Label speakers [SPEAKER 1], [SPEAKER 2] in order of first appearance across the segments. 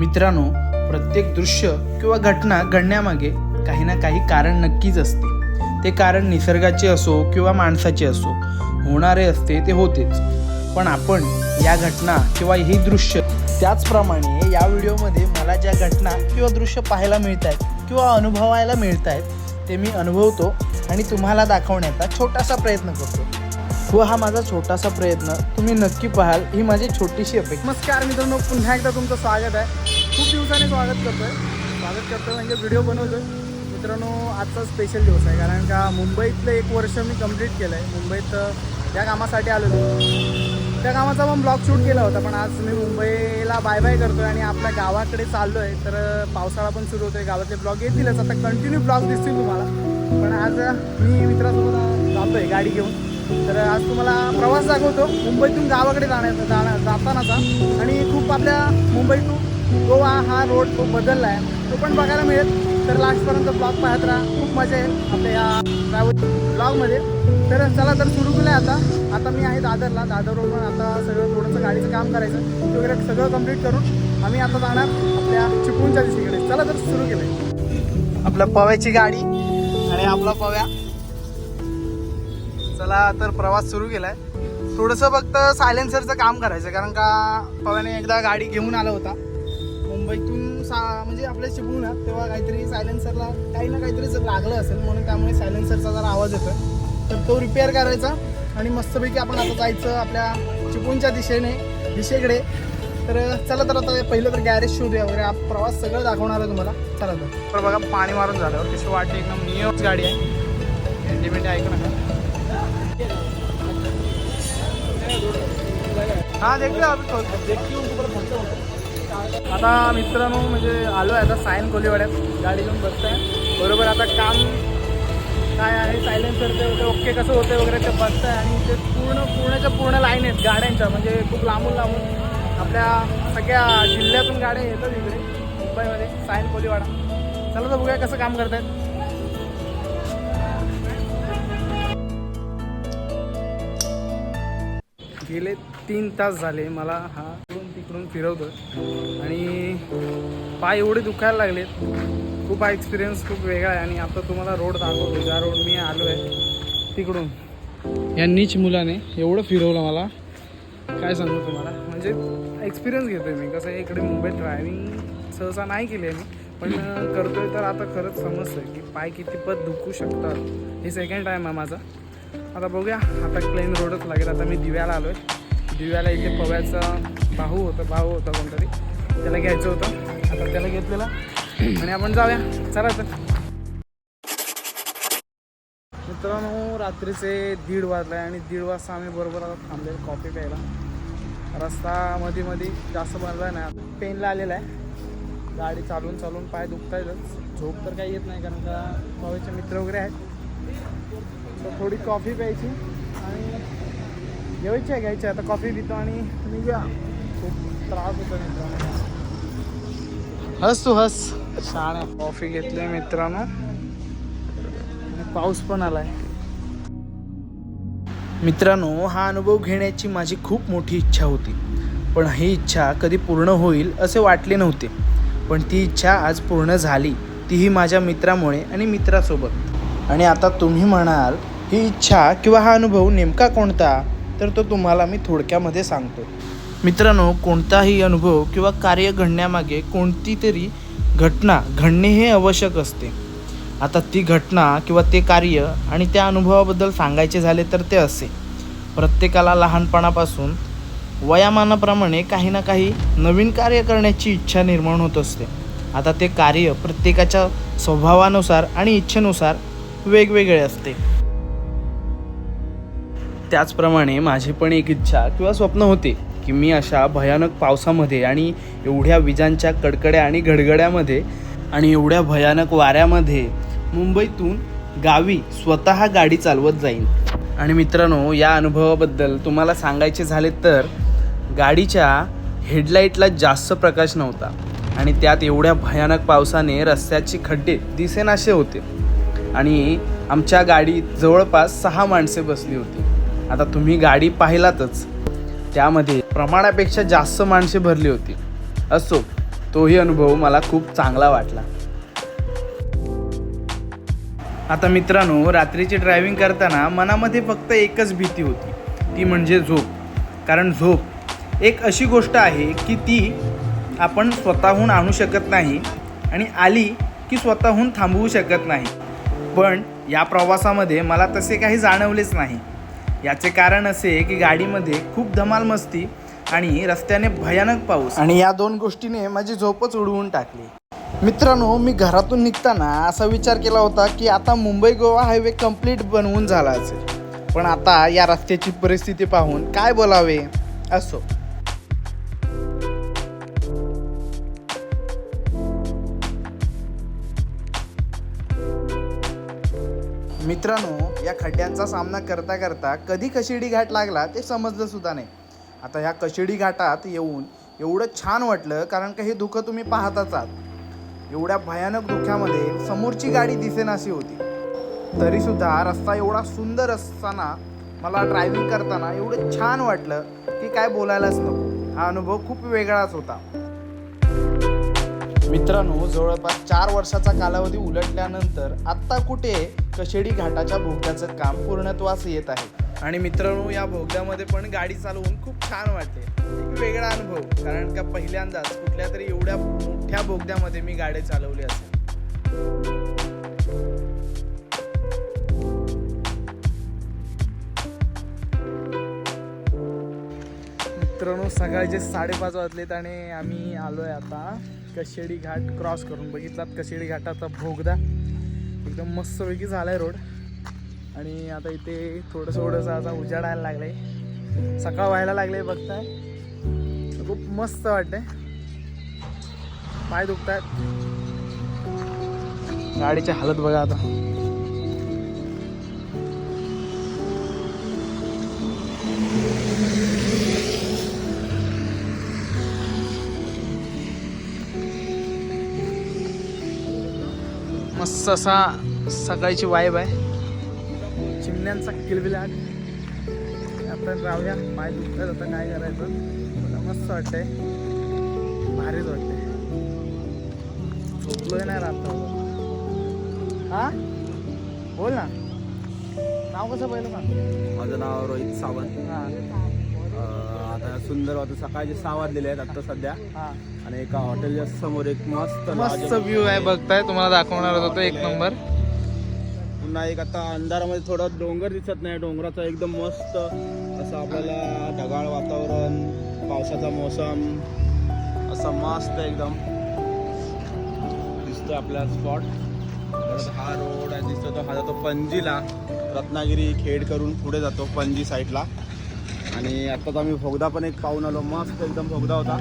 [SPEAKER 1] मित्रांनो प्रत्येक दृश्य किंवा घटना घडण्यामागे काही ना काही कारण नक्कीच असते. ते कारण निसर्गाचे असो किंवा माणसाचे असो होणारे असते ते होतेच. पण आपण या घटना किंवा ही दृश्य त्याचप्रमाणे या व्हिडिओमध्ये मला ज्या घटना किंवा दृश्य पाहायला मिळत आहेत किंवा अनुभवायला मिळत आहेत ते मी अनुभवतो आणि तुम्हाला दाखवण्याचा छोटासा प्रयत्न करतो. व हा माझा छोटासा प्रयत्न तुम्ही नक्की पाहाल. ही माझी छोटीशी अपेक्षा.
[SPEAKER 2] नमस्कार मित्रांनो पुन्हा एकदा तुमचं स्वागत आहे. खूप दिवसाने स्वागत करतो आहे स्वागत करतो म्हणजे व्हिडिओ बनवतोय. मित्रांनो आजचा स्पेशल दिवस आहे. कारण का मुंबईतलं एक वर्ष मी कंप्लीट केलं आहे मुंबईत त्या या कामासाठी आलेलो त्या कामाचा पण ब्लॉग शूट केला होता. पण आज मी मुंबईला बाय बाय करतो आहे आणि आपल्या गावाकडे चाललो आहे तर पावसाळा पण सुरू होतो आहे गावातले ब्लॉग येतीलच आता कंटिन्यू ब्लॉग दिसतील तुम्हाला. पण आज मी मित्रासोबत आहे गाडी घेऊन. तर आज तुम्हाला प्रवास दाखवतो. मुंबईतून गावाकडे जाण्याचा जाण्या जातानाचा. आणि खूप आपल्या मुंबईतून गोवा हा रोड खूप बदलला आहे तो पण बघायला मिळेल. तर लास्टपर्यंत ब्लॉग पाहत राहा. खूप मजा येईल आपल्या या ट्रॅव्हल ब्लॉगमध्ये तर चला तर सुरू केलं आहे आता. आता मी आहे दादरला. दादर आता सगळं थोडंसं गाडीचं काम करायचं. वगैरे सगळं कंप्लीट करून आम्ही आता जाणार आपल्या चिपळूणच्या दिशेकडे. चला तर सुरू केलं आहे आपल्या पव्याची गाडी आणि आपला पव्या. चला तर प्रवास सुरू केलाय. थोडंसं फक्त सायलेन्सरचं काम करायचं. कारण का पव्याने एकदा गाडी घेऊन आला होता. मुंबईतून सा म्हणजे आपल्या चिपळूणात तेव्हा काहीतरी सायलेन्सरला काही ना काहीतरी जर लागलं असेल म्हणून त्यामुळे सायलेन्सरचा जरा आवाज येतोय. तर तो रिपेअर करायचा आणि मस्तपैकी आपण आता जायचं आपल्या चिपळूणच्या दिशेने दिशेकडे. तर चला तर आता पहिलं तर गॅरेज शोधूया वगैरे. हा प्रवास सगळं दाखवणार आहे तुम्हाला. चला तर. तर बघा पाणी मारून झाल्यावर कशी वाटते एकदम नियमच गाडी आहे. इंडिपेंडे ऐकू नका हा देखील आता मित्रांनो म्हणजे आलो आहे आता सायन कोलीवाड्यात. गाडी घेऊन बसताय. बरोबर आता काम काय आहे? सायलेन्सर ते ओके कसं होते वगैरे ते बसताय आणि ते पूर्ण पूर्णच्या पूर्ण लाईन आहेत गाड्यांच्या. म्हणजे खूप लांबून लांबून. आपल्या सगळ्या जिल्ह्यातून गाड्या येतात इकडे मुंबईमध्ये. सायन कोलीवाडा. चला तर बघूया कसं काम करतायत. गेले तीन तास झाले मला हा. इकडून फिरवतो. आणि पाय एवढे दुखायला लागलेत. खूप हा एक्सपिरियन्स खूप वेगळा आहे. आणि आता तुम्हाला रोड दाखवतो. ज्या रोड मी आलो आहे तिकडून. या नीच मुलाने एवढं फिरवलं मला. काय सांगू तुम्हाला? म्हणजे एक्सपिरियन्स घेतोय मी. कसं आहे इकडे मुंबईत ड्रायव्हिंग सहसा नाही केली आहे मी. पण करतोय तर आता खरंच समजतंय की पाय किती पद दुखू शकतात. हे सेकंड टाईम आहे माझा. आता बघूया. आता प्लेन रोडच लागेल. आता मी दिव्याला आलो आहे दिव्याला इथे पव्याचा भाऊ होता भाऊ होता कोणतरी. त्याला घ्यायचं होतं. आता त्याला घेतलेलं. आणि आपण जाऊया. चला तर. मित्रांनो रात्रीचे दीड वाजले आणि दीड वाजता आम्ही बरोबर आता थांबले कॉफी प्यायला. रस्ता मध्ये मध्ये जास्त बनला नाही. पेनला आलेला आहे. गाडी चालवून चालवून पाय दुखतायतच. झोप तर काही येत नाही कारण का कॉलेजचे मित्र वगैरे आहेत. तर थोडी कॉफी प्यायची आणि घ्यायची आहे घ्यायची आहे. आता कॉफी पितो आणि निघूया त्रास होतो मित्रांनो हस तू हस. छान आहे. कॉफी घेतली मित्रांनो. पाऊस पण आलाय.
[SPEAKER 1] मित्रांनो हा अनुभव घेण्याची माझी खूप मोठी इच्छा होती. पण ही इच्छा कधी पूर्ण होईल असे वाटले नव्हते. पण ती इच्छा आज पूर्ण झाली. तीही माझ्या मित्रामुळे आणि मित्रासोबत. आणि आता तुम्ही म्हणाल ही इच्छा किंवा हा अनुभव नेमका कोणता? तर तो तुम्हाला मी थोडक्यामध्ये सांगतो. मित्रांनो कोणताही अनुभव किंवा कार्य घडण्यामागे कोणती तरी घटना घडणे हे आवश्यक असते. आता ती घटना किंवा ते कार्य आणि त्या अनुभवाबद्दल सांगायचे झाले तर ते असे. प्रत्येकाला लहानपणापासून वयामानाप्रमाणे काही ना काही नवीन कार्य करण्याची इच्छा निर्माण होत असते. आता ते कार्य प्रत्येकाच्या स्वभावानुसार आणि इच्छेनुसार वेगवेगळे असते. त्याचप्रमाणे माझी पण एक इच्छा किंवा स्वप्न होते. की मी अशा भयानक पावसामध्ये आणि एवढ्या विजांच्या कडकड्या आणि गडगड्यामध्ये आणि एवढ्या भयानक वाऱ्यामध्ये मुंबईतून गावी स्वतः गाडी चालवत जाईन. आणि मित्रांनो या अनुभवाबद्दल तुम्हाला सांगायचे झाले तर गाडीच्या हेडलाईटला जास्त प्रकाश नव्हता आणि त्यात एवढ्या भयानक पावसाने रस्त्याचे खड्डे दिसेनासे होते. आणि आमच्या गाडीत जवळपास सहा माणसे बसली होती. आता तुम्ही गाडी पाहिलातच. त्यामध्ये प्रमाणापेक्षा जास्त माणसे भरली होती. असो तोही अनुभव मला खूप चांगला वाटला. आता मित्रांनो रात्रीची ड्रायव्हिंग करताना मनामध्ये फक्त एकच भीती होती. ती म्हणजे झोप. कारण झोप एक अशी गोष्ट आहे की ती आपण स्वतःहून आणू शकत नाही आणि आली की स्वतःहून थांबवू शकत नाही. पण या प्रवासामध्ये मला तसे काही जाणवलेच नाही. याचे कारण असे की गाडीमध्ये खूप धमाल मस्ती आणि रस्त्याने भयानक पाऊस. आणि या दोन गोष्टीने माझी झोपच उडवून टाकली. मित्रांनो मी घरातून निघताना असा विचार केला होता की आता मुंबई गोवा हायवे कंप्लीट बनवून झाला असेल. पण आता या रस्त्याची परिस्थिती पाहून काय बोलावे? असो. मित्रांनो या खड्ड्यांचा सामना करता करता कधी कशिडी घाट लागला ते समजलं सुद्धा नाही. आता ह्या कशिडी घाटात येऊन एवढं छान वाटलं कारण का हे धुकं तुम्ही पाहताच आहात. एवढ्या भयानक धुक्यामध्ये समोरची गाडी दिसेनाशी होती. तरीसुद्धा रस्ता एवढा सुंदर असताना मला ड्रायव्हिंग करताना एवढं छान वाटलं की काय बोलायलाच नको. हा अनुभव खूप वेगळाच होता. मित्रांनो जवळपास चार वर्षाचा कालावधी उलटल्यानंतर आत्ता कुठे कशेडी घाटाच्या बोगद्याचं काम पूर्णत्वास येत आहे. आणि मित्रांनो या भोगद्यामध्ये पण गाडी चालवून खूप छान वाटते. एक वेगळा अनुभव कारण का पहिल्यांदाच कुठल्या तरी एवढ्या मोठ्या बोगद्यामध्ये मी गाडी चालवली असेल.
[SPEAKER 2] मित्रांनो सकाळचे साडेपाच वाजलेत आणि आम्ही आलो आहे आता कशेडी घाट क्रॉस करून. बघितलात कशेडी घाटाचा भोगदा? एकदम मस्तपैकी झाला आहे रोड. आणि आता इथे थोडंसं थोडंसं आता उजाडायला लागलं आहे सकाळ व्हायला लागले बघताय. खूप मस्त वाटतंय. पाय दुखत आहेत गाडीची हालत बघा आता. मस्त असा सकाळची वाईब आहे. चिमण्यांचा किलबिलाट आपण राहूया पाय दुखतात आता काय करायचं? मला मस्त वाटतंय. भारीच वाटतंय. झोपलोय नाही राहत हा? बोल ना. नाव कसं पहिलं सांग?
[SPEAKER 3] माझं नाव रोहित सावंत.
[SPEAKER 2] हां.
[SPEAKER 3] आता सुंदर वाटतं सकाळचे सहा वाजलेले आहेत आता सध्या. आणि एका हॉटेलच्या समोर एक मस्त
[SPEAKER 2] मस्त व्ह्यू आहे बघताय तुम्हाला दाखवणार होतो एक नंबर.
[SPEAKER 3] पुन्हा एक आता अंधारामध्ये थोडं डोंगर दिसत नाही डोंगराचा एकदम मस्त असं आपल्याला ढगाळ वातावरण पावसाचा मोसम असं मस्त एकदम दिसतो आपला स्पॉट हा रोड आहे दिसतो तो हा जातो पणजीला. रत्नागिरी खेड करून पुढे जातो पणजी साईडला आणि आत्ताच आम्ही भोगदा पण एक पाहून आलो. मस्त एकदम भोगदा होता.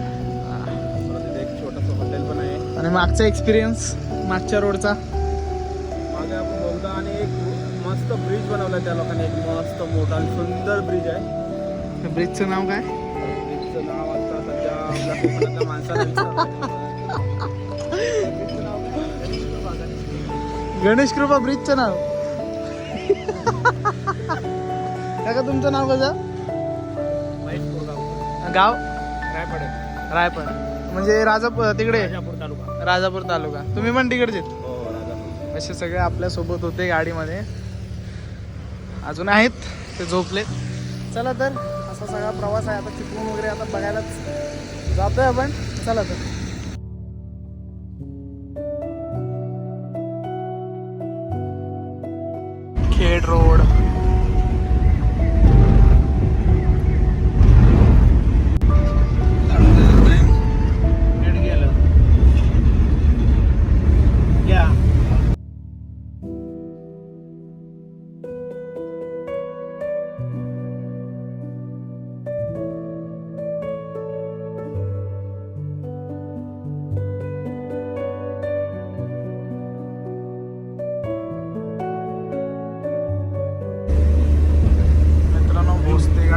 [SPEAKER 3] इथे एक छोटंसं हॉटेल पण आहे.
[SPEAKER 2] आणि मागचा एक्सपिरियन्स मागच्या रोडचा
[SPEAKER 3] मागे आपण आणि एक मस्त ब्रिज बनवला त्या लोकांनी. एक मस्त मोठा आणि सुंदर ब्रिज आहे.
[SPEAKER 2] ब्रिजचं नाव काय?
[SPEAKER 3] ब्रिजचं नाव आता सध्या आपल्या कोकणातल्या माणसाला?
[SPEAKER 2] गणेश कृपा ब्रिजचं नाव. काका तुमचं नाव कसं? गाव? रायपड म्हणजे राजापूर तिकडे?
[SPEAKER 3] राजापूर तालुका.
[SPEAKER 2] राजापूर तालुका. तुम्ही पण तिकडचे
[SPEAKER 3] हो राजापूर.
[SPEAKER 2] असे सगळे आपल्यासोबत होते गाडीमध्ये. अजून आहेत? ते झोपले चला तर असा सगळा प्रवास आहे. आता चिपळूण वगैरे आता बघायलाच जातोय आपण. चला तर. खेड रोड.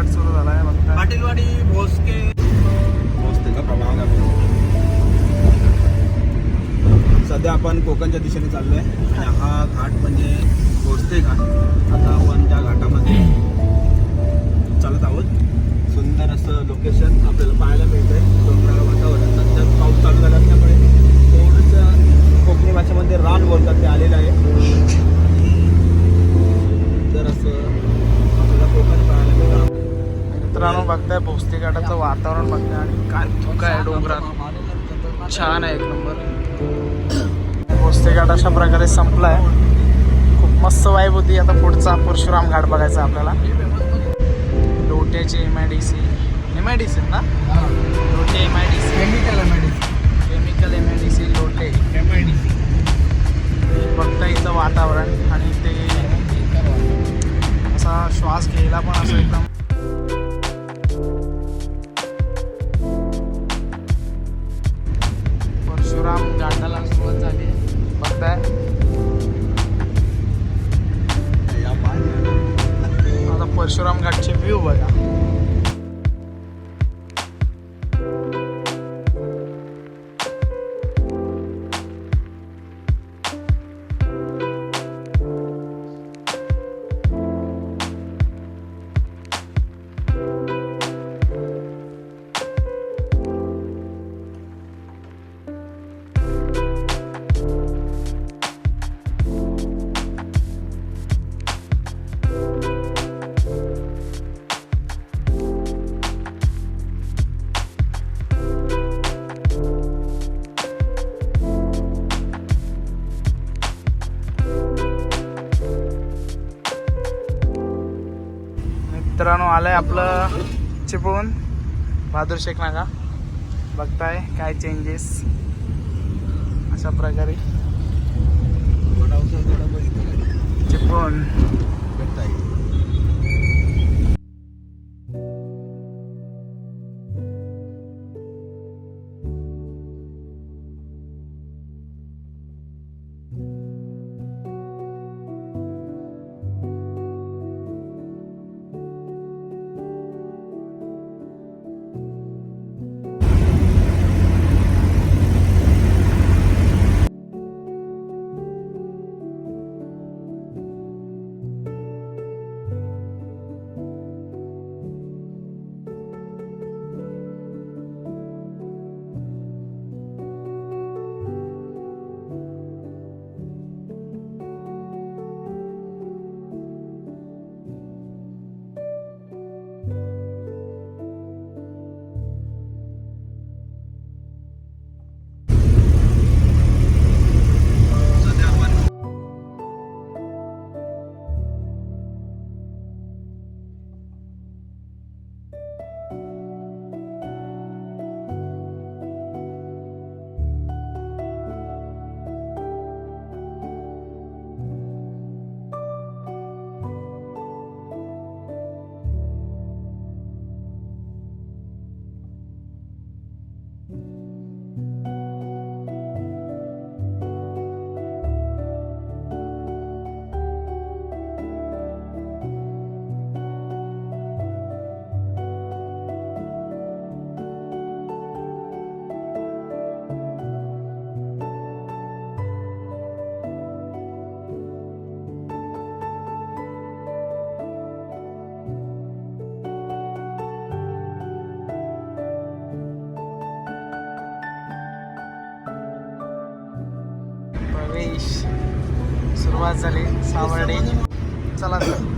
[SPEAKER 2] घाट सुरू झाला आहे बघताय
[SPEAKER 3] पाटीलवाडी भोसके. भोसते का प्रभाग आहे. सध्या आपण कोकणच्या दिशेने चाललोय. आणि हा घाट म्हणजे भोसते घाट. आता आपण त्या घाटामध्ये चालत आहोत सुंदर असं लोकेशन आपल्याला पाहायला मिळतंय. डोंगराळ वातावरण. सध्या पाऊस चालू झाला असल्यामुळे
[SPEAKER 2] छान आहे एक नंबर. भोसते घाट अशा प्रकारे संपलाय. खूप मस्त वाईब होती. आता पुढचा परशुराम घाट बघायचा आपल्याला. लोट्याचे M I D C M I D C ना? Lote M I D C आलंय आपलं चिपळूण. बहादूर शेख नागा बघताय काय चेंजेस अशा प्रकारे. चिपळूण. सुरुवात झाली सावर्डे. चला. सर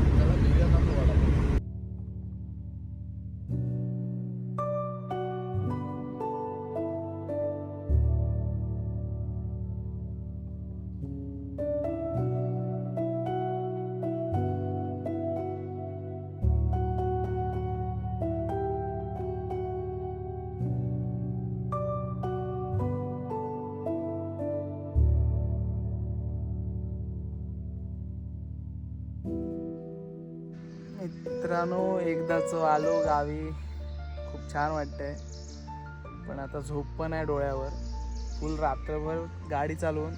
[SPEAKER 2] मित्रांनो एकदाच आलो गावी खूप छान वाटतंय. पण आता झोप पण आहे डोळ्यावर. फुल रात्रभर गाडी चालवून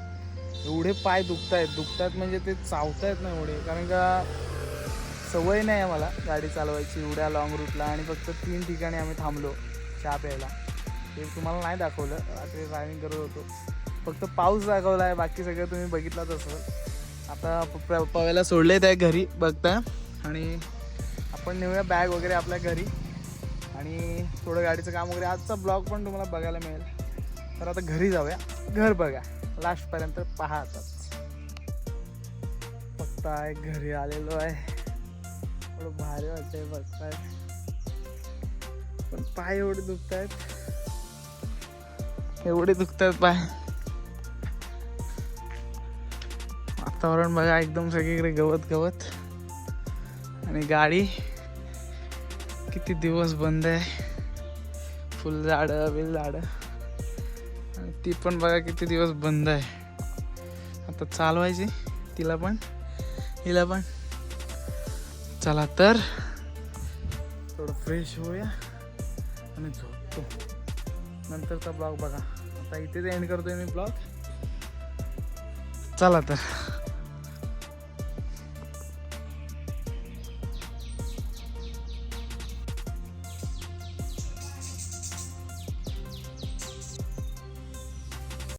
[SPEAKER 2] एवढे पाय दुखत आहेत दुखत आहेत म्हणजे ते चावतायत ना एवढे. कारण का सवय नाही आहे मला गाडी चालवायची एवढ्या लॉंग रूटला आणि फक्त तीन ठिकाणी आम्ही थांबलो चहा प्यायला. ते तुम्हाला नाही दाखवलं. रात्री ड्रायव्हिंग करत होतो. फक्त पाऊस दाखवला आहे बाकी सगळं तुम्ही बघितलाच असेल. आता प- पवायला सोडले आहे घरी बघता. आणि आपण नेऊया बॅग वगैरे आपल्या घरी. आणि थोडं गाडीचं काम वगैरे. आजचा ब्लॉग पण तुम्हाला बघायला मिळेल. तर आता घरी जाऊया. घर बघा. लास्टपर्यंत पहा आताच बघताय घरी आलेलो आहे. थोडं भारी वाटतंय बघताय. पण पाय एवढे दुखत आहेत एवढे दुखत आहेत पाय. वातावरण बघा एकदम सगळीकडे गवत गवत आणि गाडी. किती दिवस बंद आहे. फुल झाडं बिल झाडं. आणि ती पण बघा किती दिवस बंद आहे. आता चालवायची तिला पण हिला पण. चला तर थोडं फ्रेश होऊया आणि झोपतो. नंतरचा ब्लॉग बघा. आता इथेच एंड करतोय मी ब्लॉग चला तर.